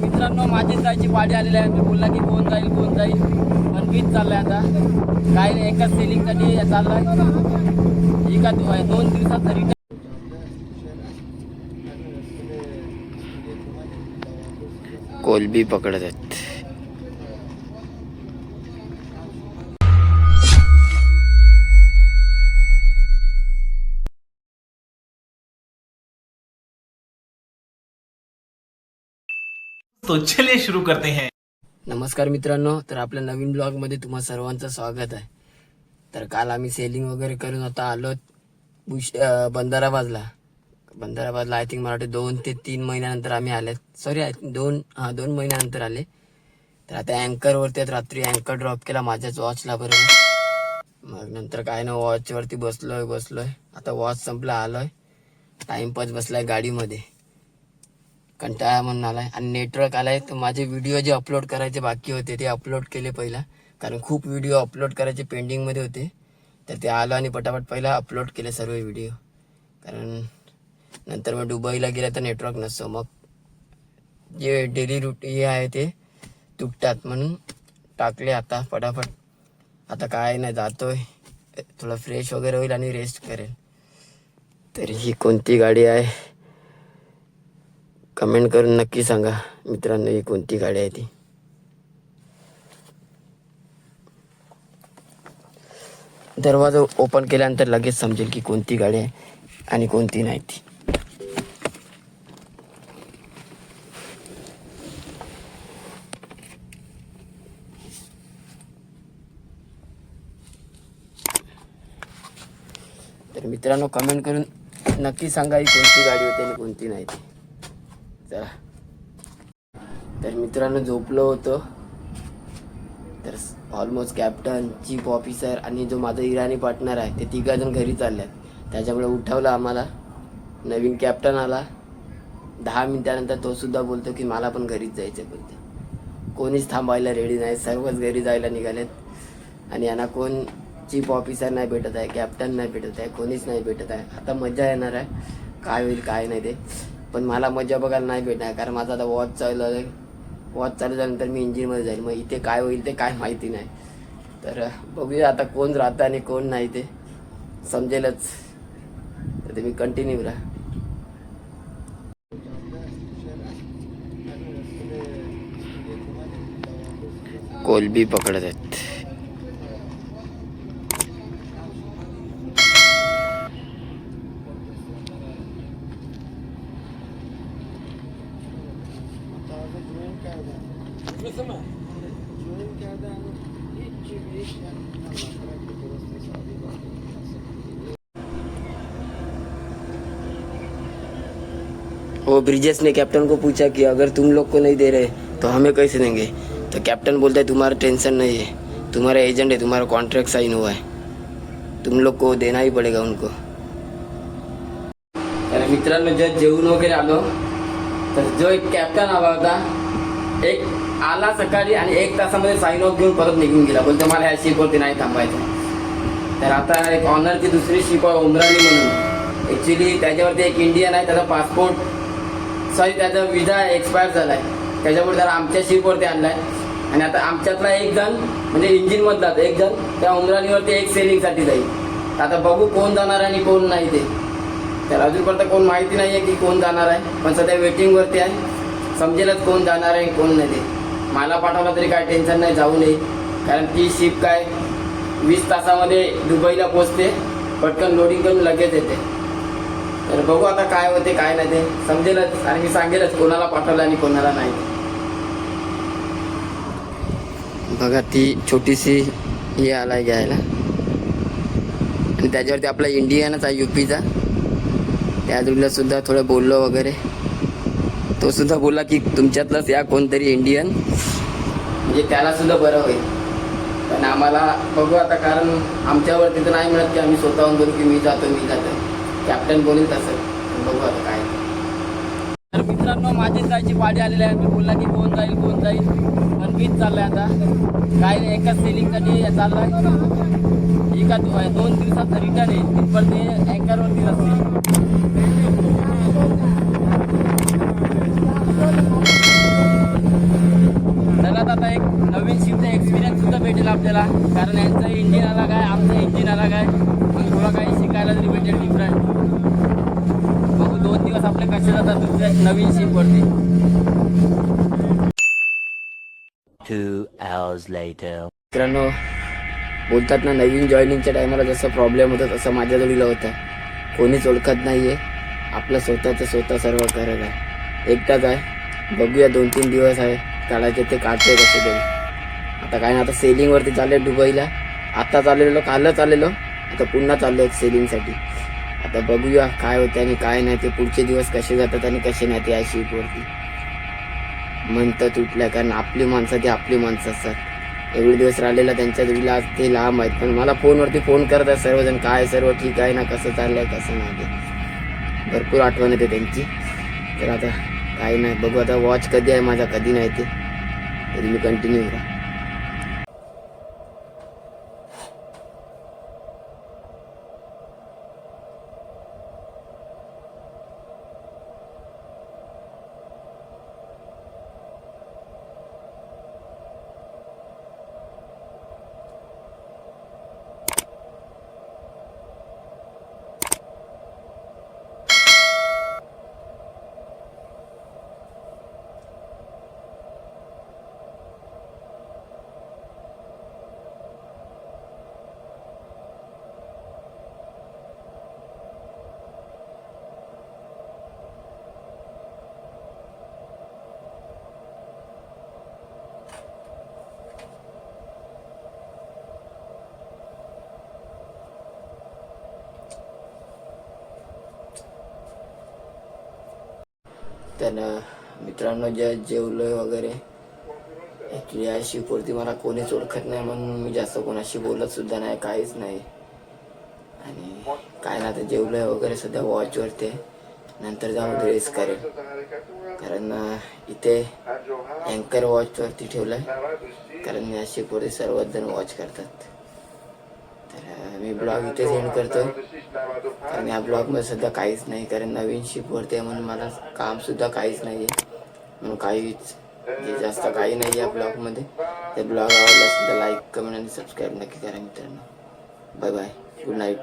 मित्रांनो माझीच जायची पाडी आलेली आहे. मी बोलला की कोण जाईल कोण जाईल. पण मीच चाललाय आता. काय नाही एकाच सेलिंगसाठी चाललाय. एका दोन दिवसात रिटर्न कोलबी पकडत आहेत. तो चलिए शुरू करते हैं। नमस्कार मित्रांनो तर आपल्या नवीन ब्लॉगमध्ये तुम्हा सर्वांचं स्वागत आहे. तर काल आम्ही सेलिंग वगैरे करून आता आलो बुश अं, बंधाराबादला. बंधाराबादला आय थिंक मराठी दोन ते तीन महिन्यानंतर आम्ही आले. सॉरी आय दोन हां दोन महिन्यानंतर आले. तर आता अँकरवरती रात्री अँकर ड्रॉप केला माझ्याच वॉचला बरोबर. मग नंतर काय ना वॉचवरती बसलोय बसलोय. आता वॉच संपला आलोय. टाइमपास बसलाय गाडीमध्ये. कंटाळा म्हणून आलाय. आणि नेटवर्क आलाय तर माझे व्हिडिओ जे अपलोड करायचे बाकी होते ते अपलोड केले पहिला. कारण खूप व्हिडिओ अपलोड करायचे पेंडिंगमध्ये होते. तर ते आलो आणि पटापट पहिला अपलोड केले सर्व व्हिडिओ कारण नंतर मग दुबईला गेलं तर नेटवर्क नसतो. मग जे डेली रूट हे आहे ते तुटतात म्हणून टाकले आता पटापट. आता काय नाही जातोय. थोडं फ्रेश वगैरे होईल आणि रेस्ट करेल. तर ही कोणती गाडी आहे? कमेंट करून नक्की सांगा. मित्रांनो ही कोणती गाडी आहे ती? दरवाजा ओपन केल्यानंतर लगेच समजेल की कोणती गाडी आहे आणि कोणती नाही ती. तर मित्रांनो कमेंट करून नक्की सांगा ही कोणती गाडी होती आणि कोणती नाही ती. चला. तर मित्रांनो झोपलो होतो. तर ऑलमोस्ट कॅप्टन चीफ ऑफिसर आणि जो माझा इराणी पार्टनर आहे ते तिघा जण घरी चालल्यात. त्याच्यामुळे उठवलं आम्हाला. नवीन कॅप्टन आला. दहा मिनिटानंतर तो सुद्धा बोलतो की मला पण घरीच जायचं बोलते. कोणीच थांबायला रेडी नाही. सर्वच घरी जायला निघालेत. आणि यांना कोण चीफ ऑफिसर नाही भेटत आहे कॅप्टन नाही भेटत आहे कोणीच नाही भेटत आहे. आता मजा येणार आहे. काय होईल काय नाही ते. पण मला मजा बघायला नाही भेटणार कारण माझा आता वॉच चालू आहे वॉच चालू झाल्यानंतर मी इंजिनमध्ये जाईल. मग इथे काय होईल ते काय माहिती नाही. तर बघूया आता कोण राहतं आणि कोण नाही ते. समजेलच. तर तुम्ही कंटिन्यू राहा कोलबी पकडत आहेत. वो ब्रिजेश ने कैप्टन को पूछा कि अगर तुम लोग को नहीं दे रहे तो हमें कैसे देंगे? तो कैप्टन बोलता है, तुम्हारा टेंशन नहीं है। तुम्हारा एजेंट है, तुम्हारा कॉन्ट्रैक्ट साइन हुआ है। तुम लोग को देना ही पड़ेगा उनको. तर मित्रांनो जर जेवून वगैरे आलो तर जो एक कॅप्टन आला होता एक आला सकाळी आणि एक तासामध्ये साईन ऑफ घेऊन परत निघून गेला. बोलतो मला ह्या शिपवरती नाही थांबायचं तर आता एक ऑनरची दुसरी शिप आहे उमराणी म्हणून. ॲक्च्युली त्याच्यावरती एक इंडियन आहे त्याचा पासपोर्ट सॉरी त्याचा विजा एक्सपायर झाला आहे त्याच्यामुळे त्याला आमच्या शिपवरती आहे आणि आता आमच्यातला एक जण म्हणजे इंजिनमधला एक जण त्या उमराणीवरती एक सेलिंगसाठी जाईल. आता बघू कोण जाणार आहे आणि कोण नाही ते. तर अजूनपर्यंत कोण माहिती नाही आहे की कोण जाणार आहे पण सध्या वेटिंगवरती आहे. समजेलच कोण जाणार आहे कोण नाही ते. मला पाठवलं तरी काय टेन्शन नाही जाऊ नये. कारण ती शिप काय वीस तासामध्ये दुबईला पोचते पटकन लोडिंग करून लगेच येते. तर बघू आता काय होते काय नाही ते. समजेलच. आणि मी सांगेलच कोणाला पाठवलं आणि कोणाला नाही. बघा ती छोटीशी हे आलाय घ्यायला. आणि त्याच्यावरती आपला इंडियनच आहे युपीचा त्या जोडीला सुद्धा थोडं बोललो वगैरे. तो सुद्धा बोलला की तुमच्यातलाच या कोणतरी इंडियन म्हणजे त्याला सुद्धा बरं होईल. पण आम्हाला बघू आता कारण आमच्यावरती तर नाही मिळत की आम्ही स्वतःहून बोलू की मी जातो मी जातो. कॅप्टन बोलेल तसं. बघू आता काय तर मित्रांनो माझीच जायची पाडी आलेली आहे. मी बोलला की कोण जाईल कोण जाईल. पण मीच चाललाय आता. काय नाही एकाच सेलिंगसाठी चाललाय. एका दोन दिवसात रिटर्न येईल. पण ते अँकरवरती असते त्याला आता एक नवीन शिपचा एक्सपिरियन्स सुद्धा भेटेल आपल्याला कारण यांचं इंजिन अलग आहे आमचं इंजिन अलग आहे मग थोडं काही शिकायला तरी डिफरंट बघू दोन दिवस आपले कसे जातात दुसऱ्या नवीन hours later. मित्रांनो बोलतात ना नवीन जॉईनिंगच्या टायमाला जसा प्रॉब्लेम होता तसा माझ्या जोडीला होता. कोणीच ओळखत नाहीये. आपलं स्वतःचं स्वतः सर्व करत आहे. एकटाच आहे. बघूया दोन तीन दिवस आहे. काढायचे ते काढतोय कसे तरी. आता काय ना आता सेलिंगवरती चालले दुबईला. आता चाललेलो कालच आलेलो आता पुन्हा चाललो एक सेलिंगसाठी आता बघूया काय होतं आणि काय नाही ते पुढचे दिवस कसे जातात आणि कसे नाही ते अशी शिपवरती म्हणतात उठल्या कारण आपली माणसं ती आपली माणसं असतात. एवढे दिवस राहिलेला त्यांच्या जोडीला आज ते लांब आहेत. पण मला फोनवरती फोन करतात सर्वजण काय सर्व ठीक आहे ना कसं चाललंय कसं नाही ते. भरपूर आठवण येते त्यांची. तर आता काही नाही बघू आता वॉच कधी आहे माझा कधी नाही ते. तरी मी कंटिन्यू करा. तर अं, मित्रांनो जे जेवलोय वगैरे ॲक्च्युली या शिपवरती मला कोणीच ओळखत नाही म्हणून मी जास्त कोणाशी बोलत सुद्धा नाही काहीच नाही. आणि काय ना आता जेवलं वगैरे सध्या वॉचवरती. नंतर जाऊन ड्रेस करेल कारण इथे अँकर वॉचवरती ठेवलाय. कारण या शिपवरती सर्वच जण वॉच करतात. तर मी ब्लॉग इथे सेंड करतो कारण या ब्लॉगमध्ये सध्या काहीच नाही कारण नवीन शिपवरती आहे म्हणून मला कामसुद्धा काहीच नाही आहे म्हणून काहीच जे जास्त काही नाही या ब्लॉगमध्ये ते ब्लॉग आवडला लाईक कमेंट आणि सबस्क्राईब नक्की करा मित्रांनो. Bye bye good night